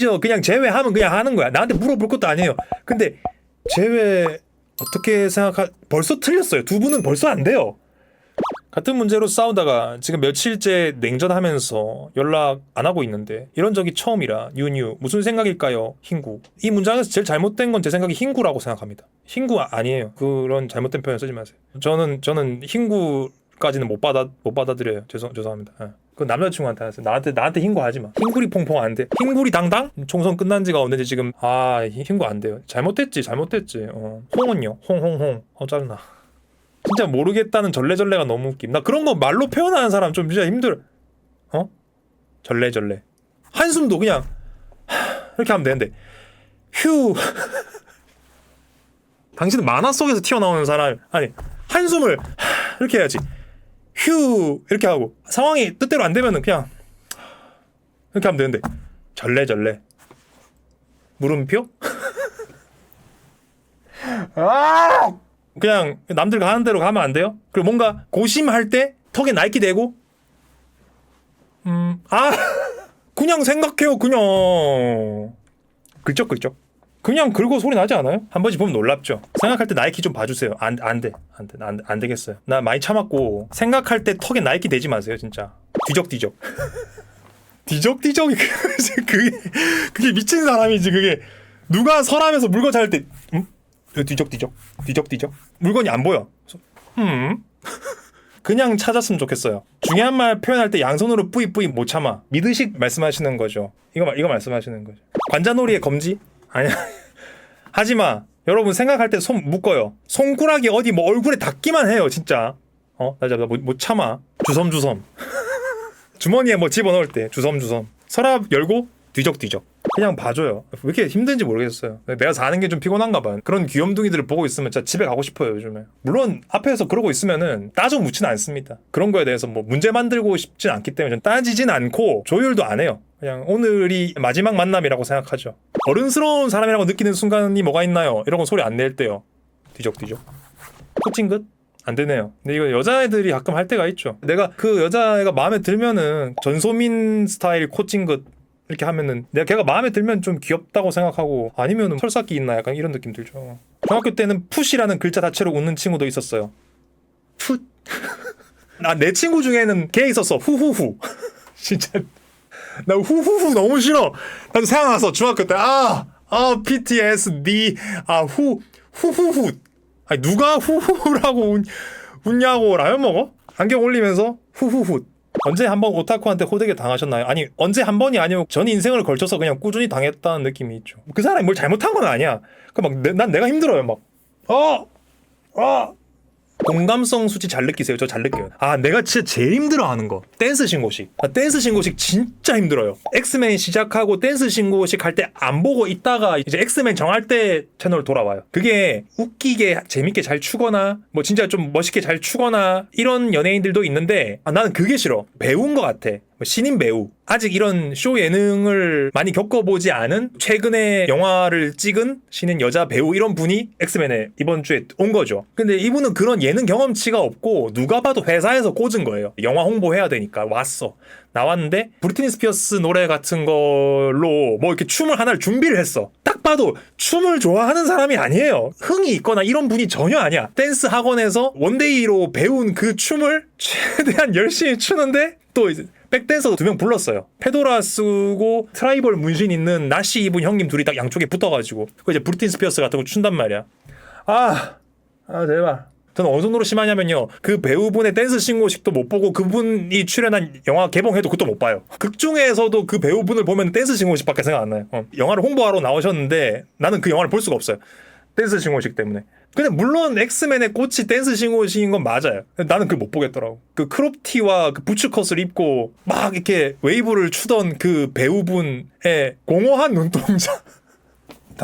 저 그냥 제외하면 그냥 하는 거야. 나한테 물어볼 것도 아니에요. 근데 제외 어떻게 생각하? 벌써 틀렸어요. 두 분은 벌써 안 돼요. 같은 문제로 싸우다가 지금 며칠째 냉전하면서 연락 안 하고 있는데 이런 적이 처음이라 유뉴 무슨 생각일까요? 흰구 이 문장에서 제일 잘못된 건 제 생각에 흰구라고 생각합니다. 흰구 아- 아니에요. 그런 잘못된 표현 쓰지 마세요. 저는 저는 흰구 까지는 못 받아 못 받아들여요. 죄송 죄송합니다. 예. 그 남자친구한테 하세요. 나한테 나한테 흰구 하지 마. 흰구리 퐁퐁 안 돼. 흰구리 당당? 총선 끝난 지가 없는데 지금 아 흰구 안 돼요. 잘못됐지 잘못됐지. 어. 홍은요. 홍홍홍. 어 짜증나. 진짜 모르겠다는 전래전래가 너무 웃김. 나 그런 거 말로 표현하는 사람 좀 진짜 힘들어. 어? 전래전래. 한숨도 그냥 하, 이렇게 하면 되는데 휴. 당신은 만화 속에서 튀어나오는 사람 아니 한숨을 하, 이렇게 해야지. 휴 이렇게 하고 상황이 뜻대로 안 되면은 그냥 이렇게 하면 되는데 전래전래. 물음표? 아! 그냥 남들 가는 대로 가면 안 돼요? 그리고 뭔가 고심할 때 턱에 나이키 대고 음, 아, 그냥 생각해요, 그냥. 글쩍글쩍. 그냥 긁어 소리 나지 않아요? 한 번씩 보면 놀랍죠. 생각할 때 나이키 좀 봐주세요. 안, 안 돼. 안 돼. 안, 안 되겠어요. 나 많이 참았고, 생각할 때 턱에 나이키 대지 마세요, 진짜. 뒤적뒤적. 뒤적뒤적이 그- 그게, 그게 미친 사람이지, 그게. 누가 서랍에서 물건 찾을 때, 음? 뒤적뒤적. 뒤적뒤적. 물건이 안 보여. 음? 그냥 찾았으면 좋겠어요. 중요한 말 표현할 때 양손으로 뿌이뿌이 못 참아. 미드식 말씀하시는 거죠. 이거 말- 이거 말씀하시는 거죠. 관자놀이의 검지? 아니야. 하지 마. 여러분 생각할 때 손 묶어요. 손가락이 어디 뭐 얼굴에 닿기만 해요, 진짜. 어? 나 잡아 못, 못 참아. 주섬주섬. 주머니에 뭐 집어넣을 때 주섬주섬. 서랍 열고 뒤적뒤적. 그냥 봐줘요. 왜 이렇게 힘든지 모르겠어요. 내가 사는 게 좀 피곤한가 봐. 그런 귀염둥이들을 보고 있으면 진짜 집에 가고 싶어요, 요즘에. 물론 앞에서 그러고 있으면은 따져 묻지는 않습니다. 그런 거에 대해서 뭐 문제 만들고 싶진 않기 때문에 전 따지진 않고 조율도 안 해요. 그냥 오늘이 마지막 만남이라고 생각하죠. 어른스러운 사람이라고 느끼는 순간이 뭐가 있나요? 이런 거 소리 안 낼 때요. 뒤적뒤적. 코칭 끝? 안 되네요. 근데 이거 여자애들이 가끔 할 때가 있죠. 내가 그 여자애가 마음에 들면은 전소민 스타일 코칭 끝 이렇게 하면은 내가 걔가 마음에 들면 좀 귀엽다고 생각하고 아니면은 털싹기 있나 약간 이런 느낌 들죠. 중학교 때는 풋이라는 글자 자체로 웃는 친구도 있었어요. 풋. 나 내 친구 중에는 걔 있었어. 후후후. 진짜 나 후후후 너무 싫어. 나도 생각나서 중학교 때 아, 아 PTSD 아 후 후후후. 아니 누가 후후라고 웃, 웃냐고 라면 먹어? 안경 올리면서 후후후. 언제 한번 오타쿠한테 호되게 당하셨나요? 아니 언제 한 번이 아니고 전 인생을 걸쳐서 그냥 꾸준히 당했다는 느낌이 있죠. 그 사람이 뭘 잘못한 건 아니야. 그막난 내가 힘들어요 막. 어, 어. 공감성 수치 잘 느끼세요? 저 잘 느껴요. 아, 내가 진짜 제일 힘들어하는 거. 댄스 신고식. 아, 댄스 신고식 진짜 힘들어요. 엑스맨 시작하고 댄스 신고식 할 때 안 보고 있다가 이제 엑스맨 정할 때 채널 돌아와요. 그게 웃기게 재밌게 잘 추거나 뭐 진짜 좀 멋있게 잘 추거나 이런 연예인들도 있는데 아, 나는 그게 싫어. 배운 것 같아. 뭐 신인 배우. 아직 이런 쇼 예능을 많이 겪어보지 않은 최근에 영화를 찍은 신인 여자 배우 이런 분이 엑스맨에 이번 주에 온 거죠. 근데 이분은 그런 예능 경험치가 없고 누가 봐도 회사에서 꽂은 거예요. 영화 홍보해야 되니까 왔어. 나왔는데 브리트니 스피어스 노래 같은 걸로 뭐 이렇게 춤을 하나를 준비를 했어. 딱 봐도 춤을 좋아하는 사람이 아니에요. 흥이 있거나 이런 분이 전혀 아니야. 댄스 학원에서 원데이로 배운 그 춤을 최대한 열심히 추는데 또 이제 백댄서 두 명 불렀어요. 페도라 쓰고 트라이벌 문신 있는 나시 입은 형님 둘이 딱 양쪽에 붙어가지고 그 이제 브리트니 스피어스 같은 거 춘단 말이야. 아, 아 제발. 저는 어느 정도로 심하냐면요. 그 배우분의 댄스 신고식도 못 보고 그분이 출연한 영화 개봉해도 그것도 못 봐요. 극 중에서도 그 배우분을 보면 댄스 신고식밖에 생각 안 나요. 어. 영화를 홍보하러 나오셨는데 나는 그 영화를 볼 수가 없어요. 댄스 신고식 때문에. 근데 물론 엑스맨의 꽃이 댄스 신고식인 건 맞아요. 나는 그걸 못 보겠더라고. 그 크롭티와 그 부츠 컷을 입고 막 이렇게 웨이브를 추던 그 배우분의 공허한 눈동자.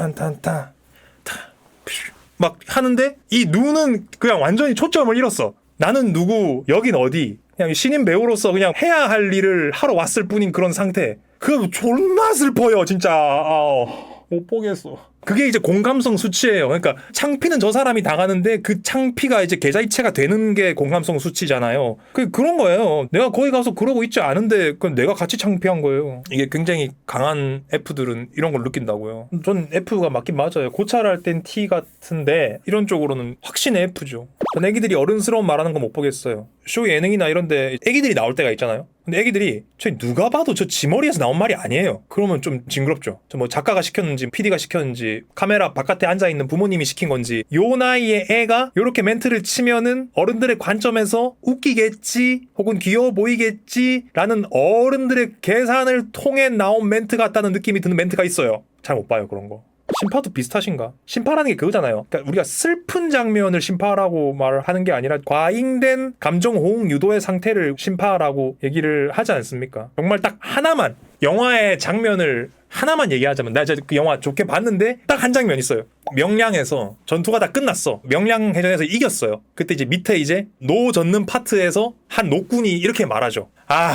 퓨. 막 하는데 이 눈은 그냥 완전히 초점을 잃었어. 나는 누구, 여긴 어디. 그냥 신인 배우로서 그냥 해야 할 일을 하러 왔을 뿐인 그런 상태. 그거 존나 슬퍼요, 진짜. 아, 못 보겠어. 그게 이제 공감성 수치예요. 그러니까 창피는 저 사람이 당하는데 그 창피가 이제 계좌이체가 되는 게 공감성 수치잖아요. 그 그런 거예요. 내가 거기 가서 그러고 있지 않은데 그건 내가 같이 창피한 거예요. 이게 굉장히 강한 F들은 이런 걸 느낀다고요. 전 F가 맞긴 맞아요. 고찰할 땐 T 같은데 이런 쪽으로는 확신의 F죠. 전 애기들이 어른스러운 말하는 거 못 보겠어요. 쇼 예능이나 이런데 애기들이 나올 때가 있잖아요. 근데 애기들이 저 누가 봐도 저 지 머리에서 나온 말이 아니에요. 그러면 좀 징그럽죠. 저 뭐 작가가 시켰는지 PD가 시켰는지 카메라 바깥에 앉아 있는 부모님이 시킨 건지 요 나이에 애가 요렇게 멘트를 치면은 어른들의 관점에서 웃기겠지 혹은 귀여워 보이겠지라는 어른들의 계산을 통해 나온 멘트 같다는 느낌이 드는 멘트가 있어요. 잘 못 봐요 그런 거. 심파도 비슷하신가? 심파라는 게 그거잖아요. 그러니까 우리가 슬픈 장면을 심파라고 말을 하는 게 아니라 과잉된 감정 호응 유도의 상태를 심파라고 얘기를 하지 않습니까? 정말 딱 하나만 영화의 장면을 하나만 얘기하자면 나 진짜 그 영화 좋게 봤는데 딱 한 장면 있어요. 명량에서 전투가 다 끝났어. 명량 해전에서 이겼어요. 그때 이제 밑에 이제 노 젓는 파트에서 한 노군이 이렇게 말하죠. 아,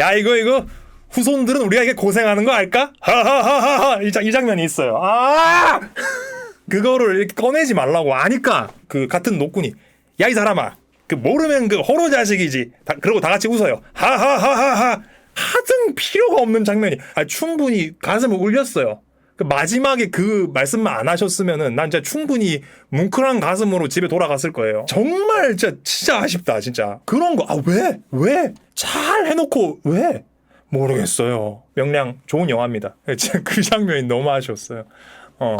야 이거 이거 후손들은 우리가 이게 고생하는 거 알까? 하하하하하 이, 장- 이 장면이 있어요. 아 그거를 꺼내지 말라고 아니까 그 같은 노군이 야 이 사람아 그 모르면 그 호로 자식이지. 다, 그러고 다 같이 웃어요. 하하하하하 하등 필요가 없는 장면이 아, 충분히 가슴을 울렸어요. 그 마지막에 그 말씀만 안 하셨으면은 난 진짜 충분히 뭉클한 가슴으로 집에 돌아갔을 거예요. 정말 진짜 진짜 아쉽다 진짜. 그런 거 아 왜? 왜? 잘 해놓고 왜? 모르겠어요. 명량 좋은 영화입니다. 그 장면이 너무 아쉬웠어요. 어.